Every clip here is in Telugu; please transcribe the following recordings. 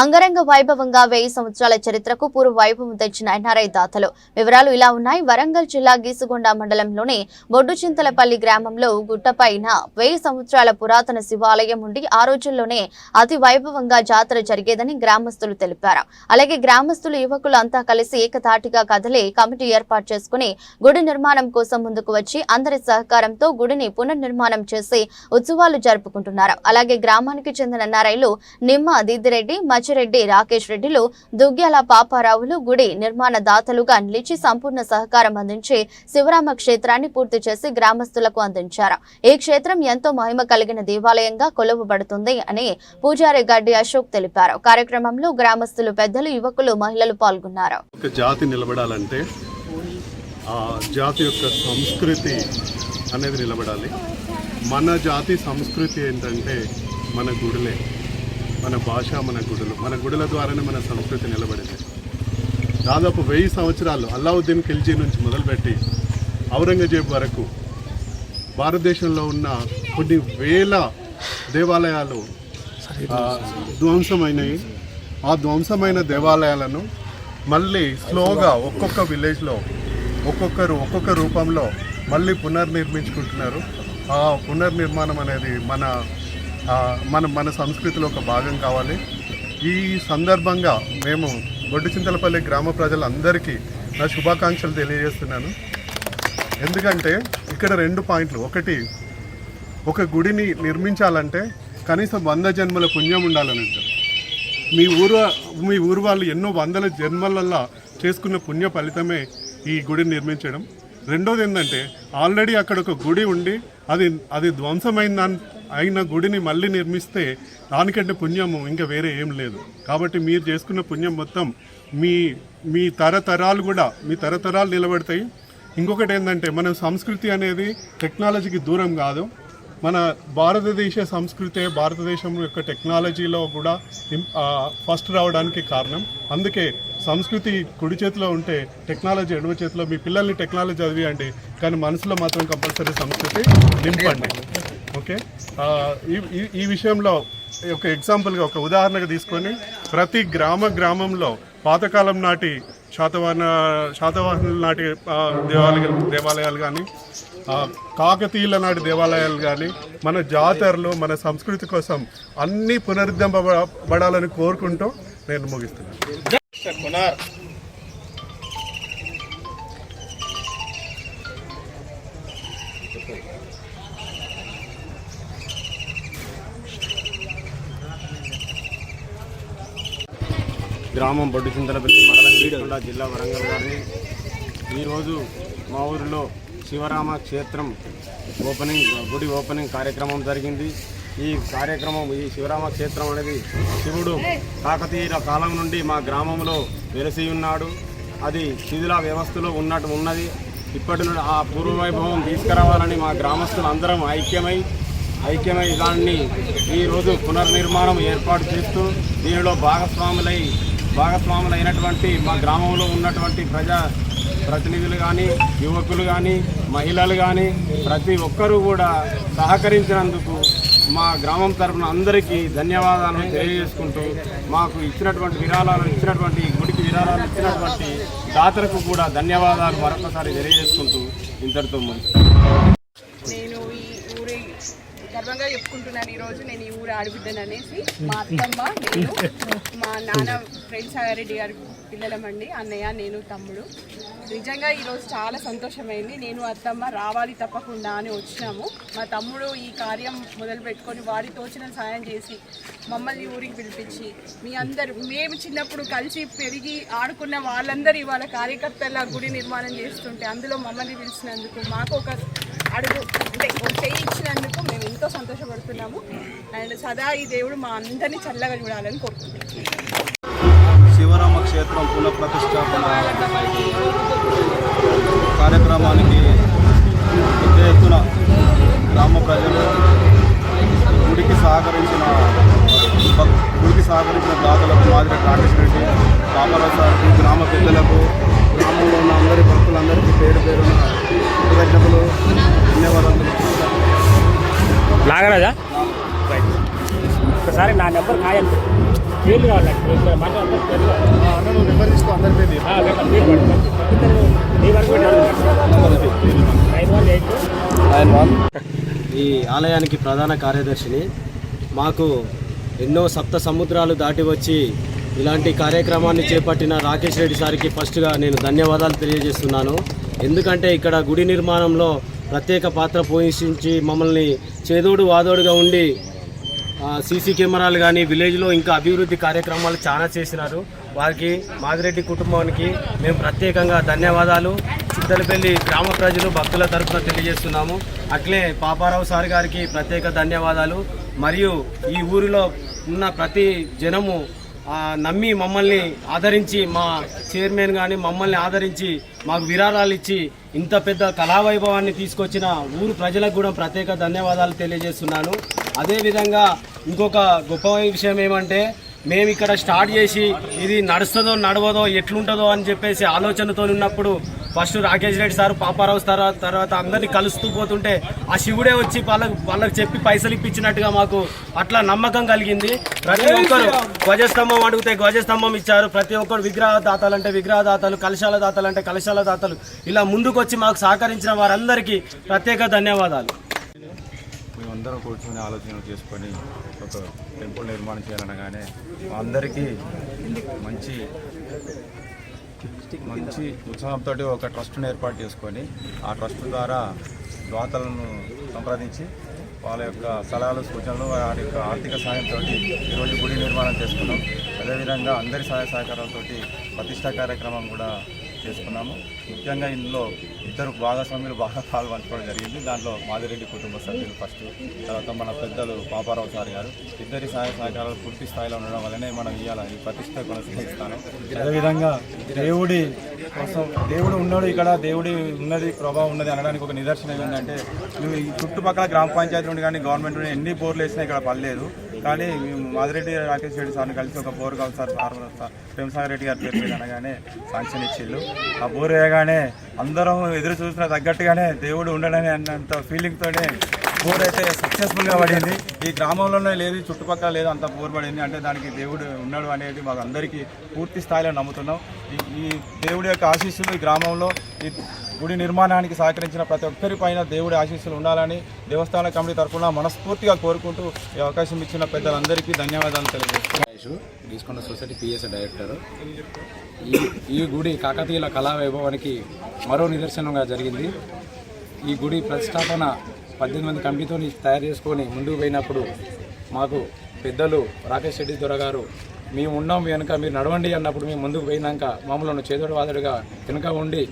అంగరంగ వైభవంగా వెయ్యి సంవత్సరాల చరిత్రకు పూర్వ వైభవం తెచ్చిన ఎన్ఆర్ఐ దాతలు. వివరాలు ఇలా ఉన్నాయి. వరంగల్ జిల్లా గీసుగొండ మండలంలోని బొడ్డుచింతలపల్లి గ్రామంలో గుట్టపైన వెయ్యి సంవత్సరాల పురాతన శివాలయం ఉండి ఆ రోజుల్లోనే అతి వైభవంగా జాతర జరిగేదని గ్రామస్తులు తెలిపారు. అలాగే గ్రామస్తులు యువకులు అంతా కలిసి ఏకతాటిగా కదిలి కమిటీ ఏర్పాటు చేసుకుని గుడి నిర్మాణం కోసం ముందుకు వచ్చి అందరి సహకారంతో గుడిని పునర్నిర్మాణం చేసి ఉత్సవాలు జరుపుకుంటున్నారు. అలాగే గ్రామానికి చెందిన ఎన్ఆర్ఐలు నిమ్మ దిద్దిరెడ్డి మచ్చిరెడ్డి రాకేష్ రెడ్డిలు దుగ్గ్యాల పాపారావులు గుడి నిర్మాణ దాతలుగా నిలిచి సంపూర్ణ సహకారం అందించి శివరామ క్షేత్రాన్ని పూర్తి చేసి గ్రామస్తులకు అందించారు. ఈ క్షేత్రం ఎంతో మహిమ కలిగిన దేవాలయంగా కొలువబడుతుంది అని పూజారి గడ్డి అశోక్ తెలిపారు. కార్యక్రమంలో గ్రామస్తులు పెద్దలు యువకులు మహిళలు పాల్గొన్నారు. జాతి నిలబడాలంటే జాతి యొక్క సంస్కృతి అనేది నిలబడాలి. మన జాతి సంస్కృతి ఏంటంటే మన గుడిలే. మన భాష మన గుడులు. మన గుడుల ద్వారానే మన సంస్కృతి నిలబడింది. దాదాపు వెయ్యి సంవత్సరాలు అల్లావుద్దీన్ ఖిల్జీ నుంచి మొదలుపెట్టి ఔరంగజేబ్ వరకు భారతదేశంలో ఉన్న కొన్ని వేల దేవాలయాలు ధ్వంసమైనవి ఆ ధ్వంసమైన దేవాలయాలను మళ్ళీ స్లోగా ఒక్కొక్క విలేజ్లో ఒక్కొక్కరు ఒక్కొక్క రూపంలో మళ్ళీ పునర్నిర్మించుకుంటున్నారు. ఆ పునర్నిర్మాణం అనేది మన మన మన సంస్కృతిలో ఒక భాగం కావాలి. ఈ సందర్భంగా మేము బొడ్డుచింతలపల్లి గ్రామ ప్రజలందరికీ నా శుభాకాంక్షలు తెలియజేస్తున్నాను. ఎందుకంటే ఇక్కడ రెండు పాయింట్లు. ఒకటి ఒక గుడిని నిర్మించాలంటే కనీసం వంద జన్మల పుణ్యం ఉండాలని అంటారు. మీ ఊరు మీ ఊరు వాళ్ళు ఎన్నో వందల జన్మలల్లా చేసుకున్న పుణ్య ఫలితమే ఈ గుడిని నిర్మించడం. రెండోది ఏంటంటే ఆల్రెడీ అక్కడ ఒక గుడి ఉండి అది అది ధ్వంసమైన అయిన గుడిని మళ్ళీ నిర్మిస్తే దానికంటే పుణ్యము ఇంకా వేరే ఏం లేదు. కాబట్టి మీరు చేసుకున్న పుణ్యం మొత్తం మీ మీ తరతరాలు కూడా మీ తరతరాలు నిలబడతాయి. ఇంకొకటి ఏంటంటే మన సంస్కృతి అనేది టెక్నాలజీకి దూరం కాదు. మన భారతదేశ సంస్కృతే భారతదేశం యొక్క టెక్నాలజీలో కూడా ఫస్ట్ రావడానికి కారణం. అందుకే సంస్కృతి కుడి చేతిలో ఉంటే టెక్నాలజీ ఎడమ చేతిలో మీ పిల్లల్ని టెక్నాలజీ చదివియండి. కానీ మనసులో మాత్రం కంపల్సరీ సంస్కృతి నింపండి. ఓకే. ఈ ఈ- ఈ విషయంలో ఒక ఎగ్జాంపుల్గా ఒక ఉదాహరణగా తీసుకొని ప్రతి గ్రామ గ్రామంలో పాతకాలం నాటి శాతవాహన శాతవాహనుల నాటి దేవాలయాలు దేవాలయాలు కానీ కాకతీయుల నాటి దేవాలయాలు కానీ మన జాతరలు మన సంస్కృతి కోసం అన్నీ పునరుద్ధరింపబడాలని కోరుకుంటూ నేను ముగిస్తున్నాను. గ్రామం బొడ్డుచింతలపల్లి మండలం గీడకొండ జిల్లా వరంగల్ గారిని. ఈరోజు మా ఊరిలో శివరామ క్షేత్రం ఓపెనింగ్ గుడి ఓపెనింగ్ కార్యక్రమం జరిగింది. ఈ కార్యక్రమం ఈ శివరామ క్షేత్రం అనేది శివుడు కాకతీయుల కాలం నుండి మా గ్రామంలో వెలసి ఉన్నాడు. అది శిథిల వ్యవస్థలో ఉన్నట్టు ఉన్నది. ఇప్పటి నుండి ఆ పూర్వవైభవం తీసుకురావాలని మా గ్రామస్తులు అందరం ఐక్యమై ఐక్యమై దాన్ని ఈరోజు పునర్నిర్మాణం ఏర్పాటు చేస్తూ దీనిలో భాగస్వాములై భాగస్వాములైనటువంటి మా గ్రామంలో ఉన్నటువంటి ప్రజా ప్రతినిధులు కానీ యువకులు కానీ మహిళలు కానీ ప్రతి ఒక్కరూ కూడా సహకరించినందుకు మా గ్రామం తరపున అందరికీ ధన్యవాదాలను తెలియజేసుకుంటూ మాకు ఇచ్చినటువంటి విరాళాలు ఇచ్చినటువంటి గుడికి విరాళాలు ఇచ్చినటువంటి దాతలకు కూడా ధన్యవాదాలు మరొకసారి తెలియజేసుకుంటూ ఇంతటితో ముగిస్తాను గర్వంగా చెప్పుకుంటున్నాను ఈరోజు నేను ఈ ఊరు ఆడబిడ్డను అనేసి. మా అత్తమ్మ నేను మా నాన్న ఫ్రెండ్స్ రెడ్డి గారి పిల్లలమండి. అన్నయ్య నేను తమ్ముడు. నిజంగా ఈరోజు చాలా సంతోషమైంది. నేను అత్తమ్మ రావాలి తప్పకుండా అని వచ్చినాము. మా తమ్ముడు ఈ కార్యం మొదలు పెట్టుకొని వారి తోచిన సాయం చేసి మమ్మల్ని ఊరికి పిలిపించి మీ అందరు మేము చిన్నప్పుడు కలిసి పెరిగి ఆడుకున్న వాళ్ళందరూ ఇవాళ కార్యకర్తల గుడి నిర్మాణం చేస్తుంటే అందులో మమ్మల్ని పిలిచినందుకు మాకు ఒక అడుగు అంటే చేయి ఇచ్చినందుకు మేము ఎంతో సంతోషపడుతున్నాము. అండ్ సదా ఈ దేవుడు మా అందరినీ చల్లగా చూడాలని కోరుకుంటున్నాం. శివరామ క్షేత్రం పునఃప్రతిష్టాపన. కార్యక్రమానికి పెద్ద ఎత్తున గ్రామ ప్రజలు గుడికి సహకరించిన గుడికి సహకరించిన దాతలకు మాదిరి రాకేష్ రెడ్డి రామారావు సార్కి గ్రామ పెద్దలకు గ్రామంలో ఉన్న అందరి భక్తులందరికీ పేరు పేరున కృతజ్ఞతలు ధన్యవాదాలు నాగరాజా? ఒకసారి నా నెంబర్ కాయండి పేర్లు కావాలి పేర్లు. నెంబర్ తీసుకో అందరి పేరు. Nine one. ఈ ఆలయానికి ప్రధాన కార్యదర్శిని. మాకు ఎన్నో సప్త సముద్రాలు దాటి వచ్చి ఇలాంటి కార్యక్రమాన్ని చేపట్టిన రాకేష్ రెడ్డి సార్కి ఫస్ట్గా నేను ధన్యవాదాలు తెలియజేస్తున్నాను. ఎందుకంటే ఇక్కడ గుడి నిర్మాణంలో ప్రత్యేక పాత్ర పోషించి మమ్మల్ని చేదోడు వాదోడుగా ఉండి సీసీ కెమెరాలు కానీ విలేజ్లో ఇంకా అభివృద్ధి కార్యక్రమాలు చాలా చేసినారు. వారికి మాదిరెడ్డి కుటుంబానికి మేము ప్రత్యేకంగా ధన్యవాదాలు. చిత్తలపల్లి గ్రామ ప్రజలు భక్తుల తరఫున తెలియజేస్తున్నాము. అట్లే పాపారావు సార్ గారికి ప్రత్యేక ధన్యవాదాలు. మరియు ఈ ఊరిలో ఉన్న ప్రతి జనము నమ్మి మమ్మల్ని ఆదరించి మా చైర్మన్ కానీ మమ్మల్ని ఆదరించి మాకు విరాళాలు ఇచ్చి ఇంత పెద్ద కళావైభవాన్ని తీసుకొచ్చిన ఊరు ప్రజలకు కూడా ప్రత్యేక ధన్యవాదాలు తెలియజేస్తున్నాను. అదేవిధంగా ఇంకొక గొప్ప విషయం ఏమంటే మేము ఇక్కడ స్టార్ట్ చేసి ఇది నడుస్తుందో నడవదో ఎట్లుంటుందో అని చెప్పేసి ఆలోచనతో ఉన్నప్పుడు ఫస్ట్ రాకేష్ రెడ్డి సార్ పాపారావు తర్వాత తర్వాత అందరినీ కలుస్తూ పోతుంటే ఆ శివుడే వచ్చి వాళ్ళకు వాళ్ళకి చెప్పి పైసలు ఇప్పించినట్టుగా మాకు అట్లా నమ్మకం కలిగింది. ప్రతి ఒక్కరు ధ్వజస్తంభం అడిగితే ధ్వజస్తంభం ఇచ్చారు. ప్రతి ఒక్కరు విగ్రహ దాతలు అంటే విగ్రహ దాతలు కలశాల దాతలు అంటే కలశాల దాతలు ఇలా ముందుకు వచ్చి మాకు సహకరించిన వారందరికీ ప్రత్యేక ధన్యవాదాలు. అందరం కూర్చొని ఆలోచన చేసుకొని ఒక టెంపుల్ నిర్మాణం చేయాలనగానే అందరికీ మంచి మంచి ఉత్సాహంతో ఒక ట్రస్ట్ను ఏర్పాటు చేసుకొని ఆ ట్రస్ట్ ద్వారా దాతలను సంప్రదించి వాళ్ళ యొక్క సలహాలు సూచనలు వారి యొక్క ఆర్థిక సహాయంతో ఈరోజు గుడి నిర్మాణం చేసుకున్నాం. అదేవిధంగా అందరి సహాయ సహకారాలతో ప్రతిష్టా కార్యక్రమం కూడా చేసుకున్నాము. ముఖ్యంగా ఇందులో ఇద్దరు భాగస్వాములు బాగా పాల్గొనడం జరిగింది. దాంట్లో మాదిరెడ్డి కుటుంబ సభ్యులు ఫస్ట్ తర్వాత మన పెద్దలు పాపారావు సార్ గారు. ఇద్దరి సహాయ సహకారాలు పూర్తి స్థాయిలో ఉండడం వల్లనే మనం ఇవాళ ఈ ప్రతిష్ట కొనసాగిస్తాను. అదేవిధంగా దేవుడి కోసం దేవుడు ఉన్నాడు ఇక్కడ దేవుడి ఉన్నది ప్రభావం ఉన్నది అనడానికి ఒక నిదర్శనం ఏంటంటే ఈ చుట్టుపక్కల గ్రామ పంచాయతీ నుండి కానీ గవర్నమెంట్ నుండి ఎన్ని బోర్లు వేసినా ఇక్కడ పర్లేదు కానీ మేము మాదిరెడ్డి రాకేష్ రెడ్డి సార్ని కలిసి ఒక బోర్ కావాలి సార్ సార్ ప్రేమసాగర్ రెడ్డి గారి పేరు మీద అనగానే శాంక్షన్ ఇచ్చిళ్ళు. ఆ బోర్ వేయగానే అందరం ఎదురు చూసిన తగ్గట్టుగానే దేవుడు ఉండడని అన్నంత ఫీలింగ్తోనే బోర్ అయితే సక్సెస్ఫుల్గా పడింది. ఈ గ్రామంలోనే లేదు చుట్టుపక్కల లేదు అంత బోర్ పడింది. అంటే దానికి దేవుడు ఉన్నాడు అనేది మాకు అందరికీ పూర్తి స్థాయిలో నమ్ముతున్నాం. ఈ ఈ దేవుడి యొక్క ఆశీస్సులు ఈ గ్రామంలో ఈ గుడి నిర్మాణానికి సహకరించిన ప్రతి ఒక్కరి పైన దేవుడి ఆశీస్సులు ఉండాలని దేవస్థాన కమిటీ తరఫున మనస్ఫూర్తిగా కోరుకుంటూ ఈ అవకాశం ఇచ్చిన పెద్దలందరికీ ధన్యవాదాలు తెలియజేస్తున్నాను. Geesukonda society PS director. ఈ ఈ గుడి కాకతీయుల కళా వైభవానికి మరో నిదర్శనంగా జరిగింది. ఈ గుడి ప్రతిష్టాపన పద్దెనిమిది మంది కమిటీతో తయారు చేసుకొని ముందుకు పోయినప్పుడు మాకు పెద్దలు రాకేష్ రెడ్డి దొరగారు మేము ఉన్నాం వెనుక మీరు నడవండి అన్నప్పుడు మేము ముందుకు పోయినాక మమ్మల్ని చేదోడు వాదడుగా వెనుక ఉండి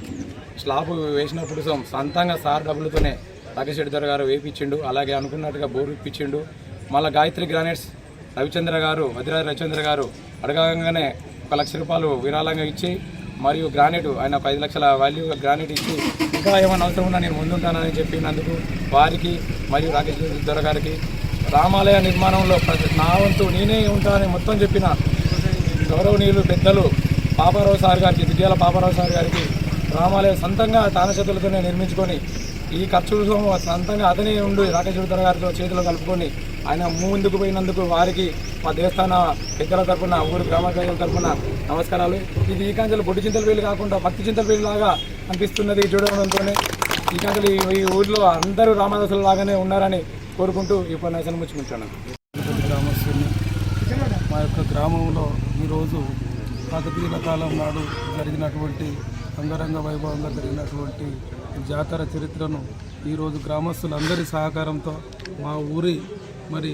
స్లాబ్ వేసినప్పుడు సొంతంగా సార్ డబ్బులతోనే రాకేష్ గారు వేపించిండు. అలాగే అనుకున్నట్టుగా బోరు ఇప్పించిండు. మళ్ళీ గాయత్రి గ్రానైట్స్ రవిచంద్ర గారు వదిరాజ రవిచంద్ర గారు అడగగానే ఒక లక్ష రూపాయలు విరాళంగా ఇచ్చి మరియు గ్రానైట్ ఆయన ఒక ఐదు లక్షల వాల్యూ గ్రానైట్ ఇచ్చి ఇంకా ఏమైనా అవసరం ఉన్నా నేను ముందుంటానని చెప్పినందుకు వారికి మరియు రాకేష్ దొర గారికి రామాలయ నిర్మాణంలో ప్రతి- నా వంతు నేనే ఉంటానని మొత్తం చెప్పిన గౌరవనీయులు పెద్దలు పాపారావు సార్ గారికి దిద్యాల పాపారావు సార్ గారికి గ్రామాలే సొంతంగా తాన చేతులతోనే నిర్మించుకొని ఈ ఖర్చులు సొంతంగా అతనే ఉండి రాకేష్ దొర గారితో చేతులు కలుపుకొని ఆయన ముందుకు పోయినందుకు వారికి మా దేవస్థాన పెద్దల తరపున ఊరు గ్రామ తరఫున తరపున నమస్కారాలు. ఇది ఈ కాంచెలు బొడ్డు చింతల వేలు కాకుండా భక్తి చింతల వేలు లాగా అనిపిస్తున్నది చూడడంతోనే. ఈ కాంచెలు ఈ- ఊరిలో అందరూ రామదాసుల లాగానే ఉన్నారని కోరుకుంటూ ఈ ఉపన్యాసాన్ని ముచ్చుకుంటాను గ్రామస్తుని మా యొక్క గ్రామంలో ఈరోజు కాకతీయుల కాలం నాడు జరిగినటువంటి అంగరంగ వైభవంగా జరిగినటువంటి జాతర చరిత్రను ఈరోజు గ్రామస్తులందరి సహకారంతో మా ఊరి మరి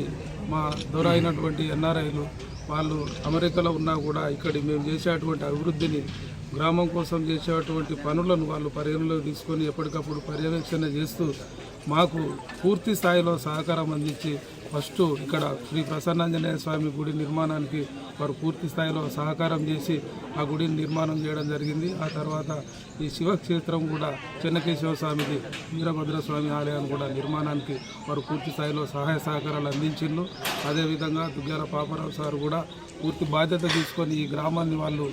మా దూర అయినటువంటి ఎన్ఆర్ఐలు వాళ్ళు అమెరికాలో ఉన్నా కూడా ఇక్కడ మేము చేసేటువంటి అభివృద్ధిని గ్రామం కోసం చేసేటువంటి పనులను వాళ్ళు పరిగణలో తీసుకొని ఎప్పటికప్పుడు పర్యవేక్షణ చేస్తూ మాకు పూర్తి స్థాయిలో సహకారం అందించి ఫస్ట్ ఇక్కడ శ్రీ ప్రసన్నాంజనేయ స్వామి గుడి నిర్మాణానికి వారు పూర్తి స్థాయిలో సహకారం చేసి ఆ గుడిని నిర్మాణం చేయడం జరిగింది. ఆ తర్వాత ఈ శివక్షేత్రం కూడా చెన్నకేశవ స్వామిది వీరభద్ర స్వామి ఆలయాన్ని కూడా నిర్మాణానికి వారు పూర్తి స్థాయిలో సహాయ సహకారాలు అందించిండ్రు. అదేవిధంగా దుగ్గ్యాల పాపరావు సార్ కూడా పూర్తి బాధ్యత తీసుకొని ఈ గ్రామాన్ని వాళ్ళు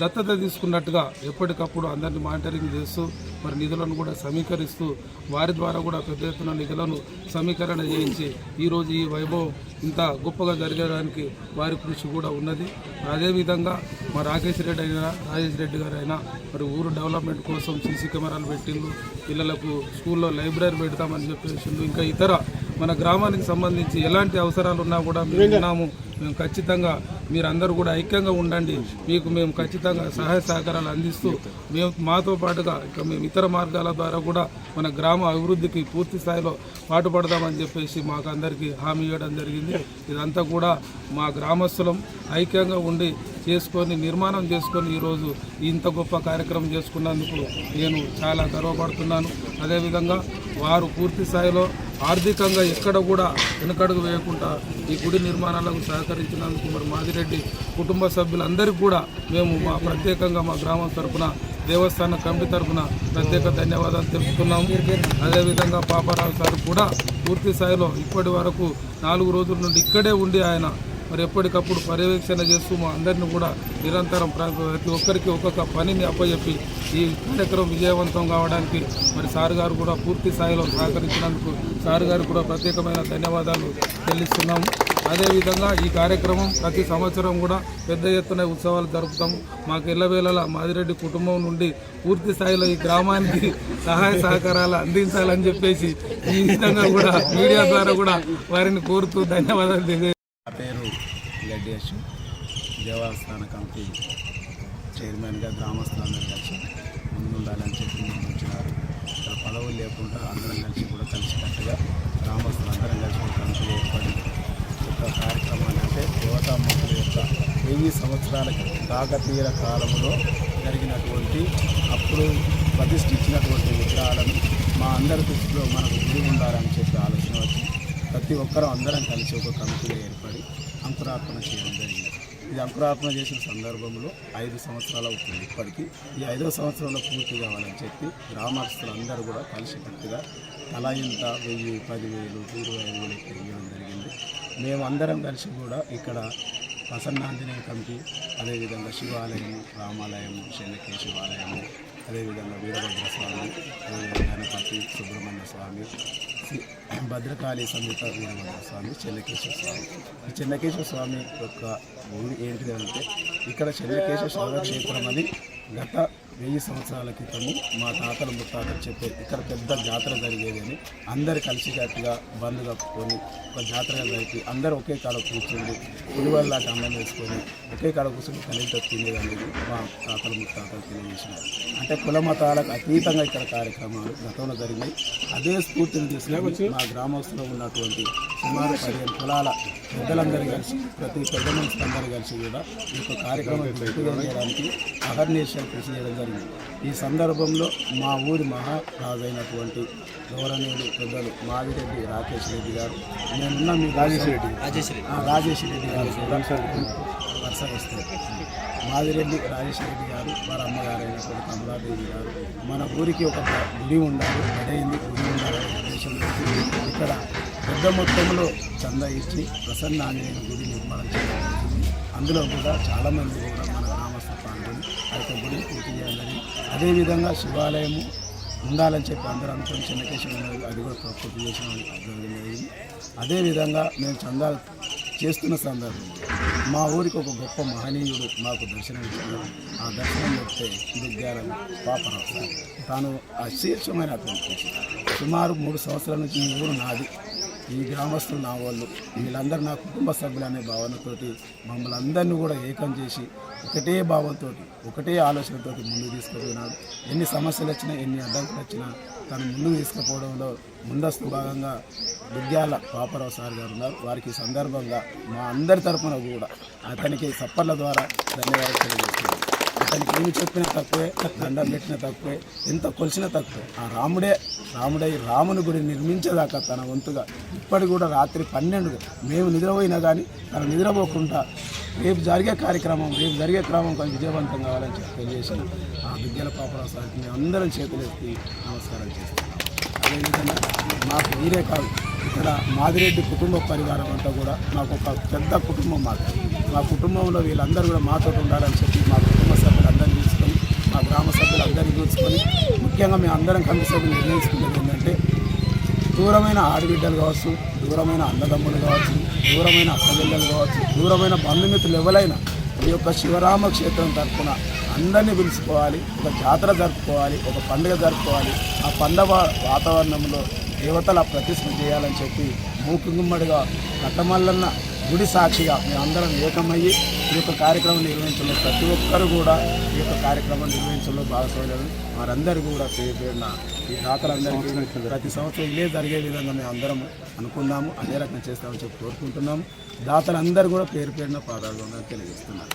దత్తత తీసుకున్నట్టుగా ఎప్పటికప్పుడు అందరిని మానిటరింగ్ చేస్తూ మరి నిధులను కూడా సమీకరిస్తూ వారి ద్వారా కూడా పెద్ద ఎత్తున నిధులను సమీకరణ చేయించి ఈరోజు ఈ వైభవం ఇంత గొప్పగా జరగడానికి వారి కృషి కూడా ఉన్నది. అదేవిధంగా మా రాకేష్ రెడ్డి అయినా రాజేష్ రెడ్డి గారు అయినా మరి ఊరు డెవలప్మెంట్ కోసం సీసీ కెమెరాలు పెట్టిండు పిల్లలకు స్కూల్లో లైబ్రరీ పెడతామని చెప్పేసిండు ఇంకా ఇతర మన గ్రామానికి సంబంధించి ఎలాంటి అవసరాలు ఉన్నా కూడా మేము ఉన్నాము. మేము ఖచ్చితంగా మీరందరూ కూడా ఐక్యంగా ఉండండి. మీకు మేము ఖచ్చితంగా సహాయ సహకారాలు అందిస్తూ మేము మాతో పాటుగా ఇక మేము ఇతర మార్గాల ద్వారా కూడా మన గ్రామ అభివృద్ధికి పూర్తి స్థాయిలో పాటుపడదామని చెప్పేసి మాకు అందరికీ హామీ ఇవ్వడం జరిగింది. ఇదంతా కూడా మా గ్రామస్తులం ఐక్యంగా ఉండి చేసుకొని నిర్మాణం చేసుకొని ఈరోజు ఇంత గొప్ప కార్యక్రమం చేసుకున్నందుకు నేను చాలా గర్వపడుతున్నాను. అదేవిధంగా వారు పూర్తి స్థాయిలో ఆర్థికంగా ఎక్కడ కూడా వెనకడుగు వేయకుండా ఈ గుడి నిర్మాణాలకు సహకరించినందుకు మరి మాదిరెడ్డి కుటుంబ సభ్యులందరికీ కూడా మేము మా ప్రత్యేకంగా మా గ్రామం తరఫున దేవస్థాన కమిటీ తరపున ప్రత్యేక ధన్యవాదాలు తెలుపుతున్నాము. అదేవిధంగా పాపారావు సార్ కూడా పూర్తి స్థాయిలో ఇప్పటి వరకు నాలుగు రోజుల నుండి ఇక్కడే ఉండి ఆయన మరి ఎప్పటికప్పుడు పర్యవేక్షణ చేస్తూ మా అందరిని కూడా నిరంతరం ప్రతి ఒక్కరికి ఒక్కొక్క పనిని అప్పచెప్పి ఈ కార్యక్రమం విజయవంతం కావడానికి మరి సార్ గారు కూడా పూర్తి స్థాయిలో సహకరించినందుకు సార్ గారు కూడా ప్రత్యేకమైన ధన్యవాదాలు చెల్లిస్తున్నాము అదేవిధంగా ఈ కార్యక్రమం ప్రతి సంవత్సరం కూడా పెద్ద ఎత్తున ఉత్సవాలు జరుపుతాము మాకు ఎల్లవేళలా మాదిరెడ్డి కుటుంబం నుండి పూర్తి స్థాయిలో ఈ గ్రామానికి సహాయ సహకారాలు అందించాలని చెప్పేసి ఈ విధంగా కూడా మీడియా ద్వారా కూడా వారిని కోరుతూ ధన్యవాదాలు తెలియజేస్తాను దేవస్థాన కమిటీ చైర్మన్గా గ్రామస్తులందరూ కలిసి ముందుండాలని చెప్పి ముందు వచ్చినారు. ఇక్కడ పదవులు లేకుండా అందరం కలిసి కూడా కలిసికట్టుగా గ్రామస్తులందరం కలిసి ఒక కమిటీ ఏర్పడి ఒక కార్యక్రమాన్ని అంటే దేవతామూర్తుల యొక్క వెయ్యి సంవత్సరాల కాకతీయ కాలంలో జరిగినటువంటి అప్పుడు ప్రతిష్ఠించినటువంటి విగ్రహాలను మా అందరి దృష్టిలో మనకు గురి ఉండాలని చెప్పి ఆలోచన వచ్చి ప్రతి ఒక్కరూ అందరం కలిసి ఒక కమిటీగా ఏర్పడి అంకురార్పణ చేయడం జరిగింది. ఇది అంకురార్పణ చేసిన సందర్భంలో ఐదు సంవత్సరాలు అవుతుంది ఇప్పటికీ. ఈ ఐదో సంవత్సరంలో పూర్తి కావాలని చెప్పి గ్రామస్తులందరూ కూడా కలిసికట్టుగా తలా ఇంత వెయ్యి పదివేలు ఇరవై ఐదు వేలు ఇవ్వడం జరిగింది. మేము అందరం కలిసి కూడా ఇక్కడ ప్రసన్నాంజనేయ కమిటీ అదేవిధంగా శివాలయము రామాలయము శల్యకే శివాలయము అదేవిధంగా వీరభద్ర స్వామి అదేవిధంగా గణపతి సుబ్రహ్మణ్య స్వామి భద్రకాళి సమేత వీరభద్ర స్వామి చెన్నకేశ్వర స్వామి. ఈ చెన్నకేశ్వర స్వామి యొక్క గుడి ఏంటిది అంటే ఇక్కడ చెన్నకేశ్వర క్షేత్రం అని గత వెయ్యి సంవత్సరాల క్రితము మా తాతలు ముత్తాతలు చెప్పే ఇక్కడ పెద్ద జాతర జరిగేదని అందరు కలిసికట్టుగా బంధు కప్పుకొని ఒక జాతర జరిపి అందరూ ఒకే కాడ కూర్చుండి పులివల్లాట అన్నం వేసుకొని ఒకే కాడ కూర్చుని కలిసి తినేది మా తాతలు ముత్తాతలు తెలియజేసినారు. అంటే కుల మతాలకు అతీతంగా ఇక్కడ కార్యక్రమాలు గతంలో జరిగినాయి. అదే స్ఫూర్తిని తీసుకుని మా గ్రామస్తులో ఉన్నటువంటి సుమారు పదిహేను కులాల పెద్దలందరూ కలిసి ప్రతి పెద్ద మనుషులందరూ కలిసి కూడా ఈ యొక్క కార్యక్రమం దిగ్విజయం చేయడానికి అహర్నిశలు కృషి చేయడం జరిగింది. ఈ సందర్భంలో మా ఊరి మహారాజైనటువంటి గౌరవనీయులు పెద్దలు మాదిరెడ్డి రాకేష్ రెడ్డి గారు నేనున్న మీ రాజేష్ రెడ్డి. రాజేష్ రెడ్డి. గారు. కూడా వరుస వస్తారు మాదిరెడ్డి రాజేష్ రెడ్డి గారు వారి అమ్మగారు అయినటువంటి కమలాదేవి గారు మన ఊరికి ఒక గుడి ఉండాలి అడైంది గుడి ఉండాలి ఇక్కడ పెద్ద మొత్తంలో చందా ఇచ్చి ప్రసన్న ఆంజనేయ గుడి నిర్మాణం చేయడం అందులో కూడా చాలామంది కూడా మన గ్రామస్తులు పాల్గొని ఆ యొక్క గుడిని పూర్తి చేయాలని అదేవిధంగా శివాలయము ఉండాలని చెప్పి అందరూ అనుకుని చిన్నకేశ్వర అది కూడా పూర్తి చేసిన జరిగింది. అదేవిధంగా మేము చందా చేస్తున్న సందర్భంలో మా ఊరికి ఒక గొప్ప మహనీయుడు మాకు దర్శనం ఇచ్చారు ఆ దర్శనం చెప్తే దుర్గారం పాపరావు తాను అశీర్షమైనటువంటి వ్యక్తి. సుమారు మూడు సంవత్సరాల నుంచి ఈ ఊరు నాది. ఈ గ్రామస్తులు నా వాళ్ళు. వీళ్ళందరూ నా కుటుంబ సభ్యులు అనే భావనతోటి మమ్మల్ని అందరినీ కూడా ఏకం చేసి ఒకటే భావంతో ఒకటే ఆలోచనతోటి ముందుకు తీసుకుపోయినాడు ఎన్ని సమస్యలు వచ్చినా ఎన్ని అడ్డంకులు వచ్చినా తను ముందుకు తీసుకుపోవడంలో ముందస్తు భాగంగా దుర్గ్యాల పాపరావు సార్ గారు ఉన్నారు. వారికి సందర్భంగా మా అందరి తరపున కూడా అతనికి సప్పర్ల ద్వారా ధన్యవాదాలు తెలియజేస్తున్నాను. అతనికి ఏమి చెప్పినా తక్కువే దండం పెట్టినా తక్కువే ఎంత కొలిసినా తక్కువే. ఆ రాముడే రాముడై రాముని గుడి నిర్మించేదాకా తన వంతుగా ఇప్పటి కూడా రాత్రి పన్నెండు మేము నిద్రపోయినా కానీ తను నిద్రపోకుండా రేపు జరిగే కార్యక్రమం రేపు జరిగే క్రమం కొంచెం విజయవంతం కావాలని చెప్పి తెలియజేసిన ఆ విద్యల పాపరావు మేము అందరం చేతులెత్తి నమస్కారం చేస్తున్నాం. అదేవిధంగా మాకు వీరే కాదు ఇక్కడ మాదిరెడ్డి కుటుంబ పరివారం అంతా కూడా మాకు ఒక పెద్ద కుటుంబం మాకు మా కుటుంబంలో వీళ్ళందరూ కూడా మాతో ఉండాలని చెప్పి మాకు ఆ గ్రామ సభ్యులందరినీ చూసుకొని ముఖ్యంగా మేము అందరం కమిటీ సభ్యులు ఏంటంటే దూరమైన ఆడబిడ్డలు కావచ్చు దూరమైన అన్నదమ్ములు కావచ్చు దూరమైన అక్కబిడ్డలు కావచ్చు దూరమైన బంధుమిత్రులు ఎవరైనా ఈ యొక్క శివరామ క్షేత్రం తరఫున అందరినీ పిలుచుకోవాలి ఒక జాతర జరుపుకోవాలి ఒక పండుగ జరుపుకోవాలి. ఆ పండగ వాతావరణంలో దేవతల ప్రతిష్ఠ చేయాలని చెప్పి మూకుమ్మడిగా కట్టమల్లన్న గుడి సాక్షిగా మేమందరం ఏకమయ్యి ఈ యొక్క కార్యక్రమం నిర్వహించడంలో ప్రతి ఒక్కరు కూడా ఈ యొక్క కార్యక్రమం నిర్వహించడంలో భాగస్వామ్యం వారందరూ కూడా పేరు పేరున ఈ దాతలందరికీ ప్రతి సంవత్సరం ఇదే జరిగే విధంగా మేము అందరం అనుకున్నాము అదే రకంగా చేస్తామని చెప్పి కోరుకుంటున్నాము. దాతలందరూ కూడా పేరు పేరున పాదాలు తెలియజేస్తున్నారు.